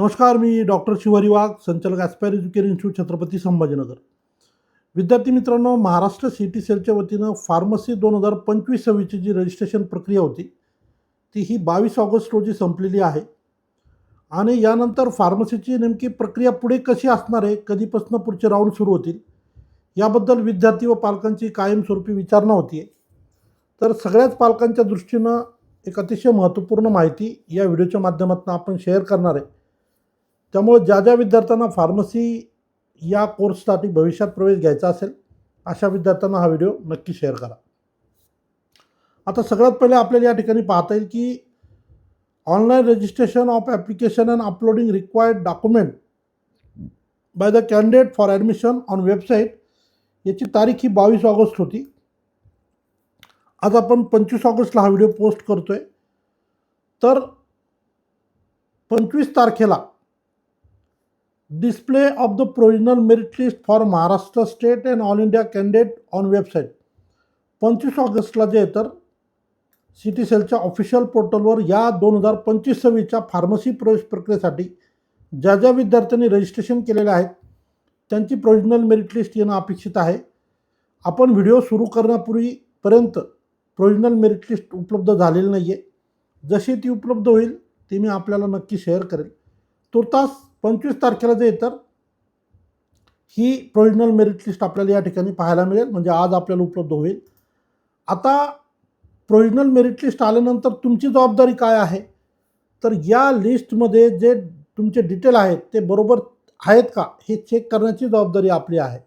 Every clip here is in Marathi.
नमस्कार मी डॉक्टर शिवारी वाघ संचालक aspire education institute Chhatrapati Sambhajinagar. विद्यार्थी मित्रांनो महाराष्ट्र सी टी सेलच्या वतीनं फार्मसी दोन हजार पंचवीस सव्वीसची जी रजिस्ट्रेशन प्रक्रिया होती ती ही बावीस ऑगस्ट रोजी संपलेली आहे. आणि यानंतर फार्मसीची नेमकी प्रक्रिया पुढे कशी असणार आहे कधीपासून पुढचे राऊंड सुरू होतील याबद्दल विद्यार्थी व पालकांची कायमस्वरूपी विचारणा होती आहे तर सगळ्याच पालकांच्या दृष्टीनं एक अतिशय महत्त्वपूर्ण माहिती या व्हिडिओच्या माध्यमातून आपण शेअर करणार आहे. त्यामुळे ज्या ज्या विद्यार्थ्यांना फार्मसी या कोर्ससाठी भविष्यात प्रवेश घ्यायचा असेल अशा विद्यार्थ्यांना हा व्हिडिओ नक्की शेअर करा. आता सगळ्यात पहिले आपल्याला या ठिकाणी पाहता येईल की online registration of application and uploading required document by the candidate for admission on website याची तारीख ही बावीस ऑगस्ट होती. आज आपण पंचवीस ऑगस्टला हा व्हिडिओ पोस्ट करतो आहे तर पंचवीस तारखेला display of the provisional merit list for Maharashtra state and all India candidate on website पंचवीस ऑगस्टला जे आहे तर सी टी सेलच्या ऑफिशियल पोर्टलवर या दोन हजार पंचवीस सव्वीसच्या फार्मसी प्रवेश प्रक्रियेसाठी ज्या ज्या विद्यार्थ्यांनी रजिस्ट्रेशन केलेले आहेत त्यांची प्रोविजनल मेरिट लिस्ट येणं अपेक्षित आहे. आपण व्हिडिओ सुरू करण्यापूर्वीपर्यंत प्रोविजनल मेरिट लिस्ट उपलब्ध झालेली नाही आहे जशी ती उपलब्ध होईल ती मी आपल्याला नक्की शेअर करेल. तुर्तास पंचवीस तारखेला जे तर ही प्रोविजनल मेरिट लिस्ट आपल्याला या ठिकाणी पाहायला मिळेल. म्हणजे आज आपल्याला उपलब्ध होईल. आता प्रोविजनल मेरिट लिस्ट आल्यानंतर तुमची जबाबदारी काय आहे? तर या लिस्टमध्ये जे तुमचे डिटेल आहेत ते बरोबर आहेत का? हे चेक करण्याची जबाबदारी आपली आहे.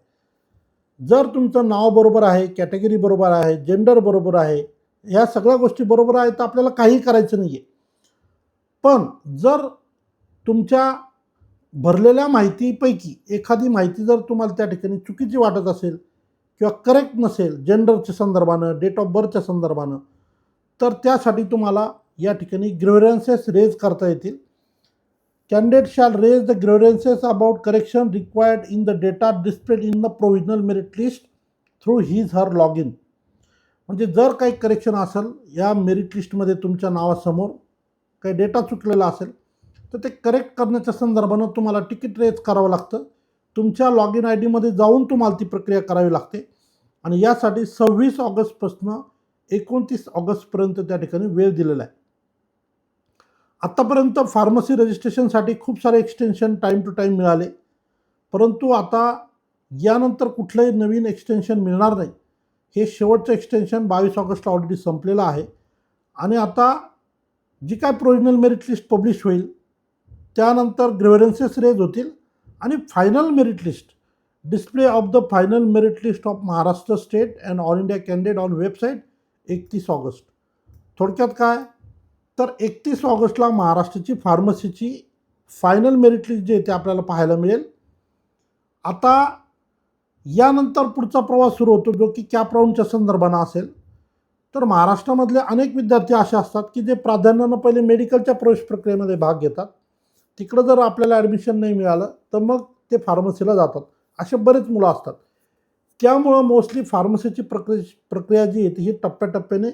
जर तुमचं नाव बरोबर आहे कॅटेगरी बरोबर आहे जेंडर बरोबर आहे ह्या सगळ्या गोष्टी बरोबर आहेत तर आपल्याला काही करायचं नाही आहे पण जर तुमच्या भरलेल्या माहितीपैकी एखादी माहिती जर तुम्हाला त्या ठिकाणी चुकीची वाटत असेल किंवा करेक्ट नसेल जेंडरच्या संदर्भानं डेट ऑफ बर्थच्या संदर्भानं तर त्यासाठी तुम्हाला या ठिकाणी ग्रेव्हरन्सेस रेज करता येतील. Candidate shall raise the grievances about correction required in the data displayed in the provisional merit list through his her log in म्हणजे जर काही करेक्शन असेल या मेरिट लिस्टमध्ये तुमच्या नावासमोर काही डेटा चुकलेला असेल तर ते करेक्ट करण्याच्या संदर्भानं तुम्हाला तिकीट रेज करावं लागतं. तुमच्या लॉग इन आय डीमध्ये जाऊन तुम्हाला ती प्रक्रिया करावी लागते. आणि यासाठी सव्वीस ऑगस्टपासून एकोणतीस ऑगस्टपर्यंत त्या ठिकाणी वेळ दिलेला आहे. आत्तापर्यंत फार्मसी रजिस्ट्रेशनसाठी खूप सारे एक्सटेन्शन टाईम टू टाईम मिळाले. परंतु आता यानंतर कुठलंही नवीन एक्सटेन्शन मिळणार नाही. हे शेवटचं एक्सटेन्शन बावीस ऑगस्टला ऑलरेडी संपलेलं आहे. आणि आता जी काय प्रोविजनल मेरिट लिस्ट पब्लिश होईल त्यानंतर ग्रेव्हरन्सेस रेज होतील. आणि final merit list display of the final merit list of Maharashtra state and all India candidate on website एकतीस ऑगस्ट. थोडक्यात काय? तर एकतीस ऑगस्टला महाराष्ट्राची फार्मसीची फायनल मेरिट लिस्ट जे आहे ते आपल्याला पाहायला मिळेल. आता यानंतर पुढचा प्रवास सुरू होतो जो की कॅप राऊंडच्या संदर्भानं असेल. तर महाराष्ट्रामधले अनेक विद्यार्थी असे असतात की जे प्राधान्यानं पहिले मेडिकलच्या प्रवेश प्रक्रियेमध्ये भाग घेतात. तिकडं जर आपल्याला ॲडमिशन नाही मिळालं तर मग ते फार्मसीला जातात. असे बरेच मुलं असतात. त्यामुळं मोस्टली फार्मसीची प्रक्रिया प्रक्रिया जी आहे ही टप्प्याटप्प्याने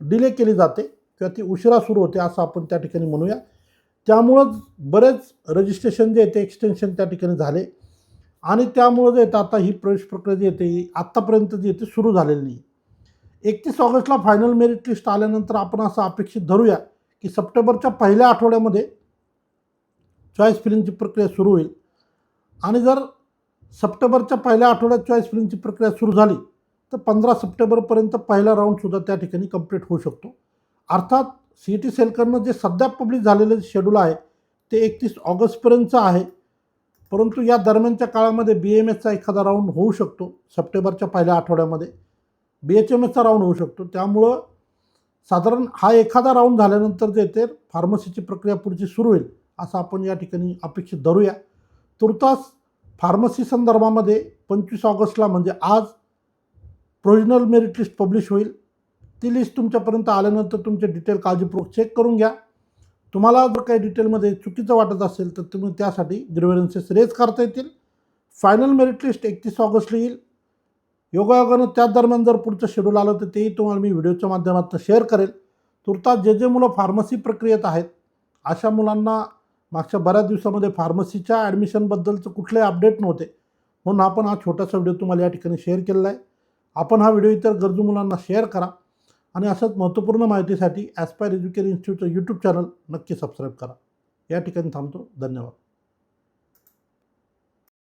डिले केली जाते किंवा ती उशिरा सुरू होते असं आपण त्या ठिकाणी म्हणूया. त्यामुळंच बरेच रजिस्ट्रेशन जे येते एक्सटेन्शन त्या ठिकाणी झाले. आणि त्यामुळं जे येतं आता ही प्रवेश प्रक्रिया जी येते ही आत्तापर्यंत जी येते सुरू झालेली नाही. एकतीस ऑगस्टला फायनल मेरिट लिस्ट आल्यानंतर आपण असं अपेक्षित धरूया की सप्टेंबरच्या पहिल्या आठवड्यामध्ये चॉईस फिलिंगची प्रक्रिया सुरू होईल. आणि जर सप्टेंबरच्या पहिल्या आठवड्यात चॉईस फिलिंगची प्रक्रिया सुरू झाली तर पंधरा सप्टेंबरपर्यंत पहिला राऊंडसुद्धा त्या ठिकाणी कंप्लीट होऊ शकतो. अर्थात सी टी सेलकडनं जे सध्या पब्लिश झालेलं शेड्यूल आहे ते एकतीस ऑगस्टपर्यंतचं आहे. परंतु या दरम्यानच्या काळामध्ये बी एम एसचा एखादा राऊंड होऊ शकतो सप्टेंबरच्या पहिल्या आठवड्यामध्ये. बी एच एम एसचा राऊंड होऊ शकतो. त्यामुळं साधारण हा एखादा राऊंड झाल्यानंतर जे ते फार्मसीची प्रक्रिया पुढची सुरू होईल. असं आपण या ठिकाणी अपेक्षित धरूया. तुर्तास फार्मसी संदर्भामध्ये पंचवीस ऑगस्टला म्हणजे आज प्रोविजनल मेरिट लिस्ट पब्लिश होईल. ती लिस्ट तुमच्यापर्यंत आल्यानंतर तुमचे डिटेल काळजीपूर्वक चेक करून घ्या. तुम्हाला जर काही डिटेलमध्ये चुकीचं वाटत असेल तर तुम्ही त्यासाठी ग्रेव्हरन्सेस रेज करता येतील. फायनल मेरिट लिस्ट एकतीस ऑगस्टला येईल. योगायोगानं त्याच दरम्यान जर पुढचं शेड्यूल आलं तर तेही तुम्हाला मी व्हिडिओच्या माध्यमातून शेअर करेल. तुर्तास जे जे मुलं फार्मसी प्रक्रियेत आहेत अशा मुलांना मागच्या बऱ्याच दिवसामध्ये फार्मसीच्या ॲडमिशनबद्दलचं कुठलेही अपडेट नव्हते. म्हणून आपण हा छोटासा व्हिडिओ तुम्हाला या ठिकाणी शेअर केलेला आहे. आपण हा व्हिडिओ इतर गरजू मुलांना शेअर करा आणि असंच महत्त्वपूर्ण माहितीसाठी ॲस्पायर एज्युकेशन इन्स्टिट्यूटचं यूट्यूब चॅनल नक्की सबस्क्राईब करा. या ठिकाणी थांबतो. धन्यवाद.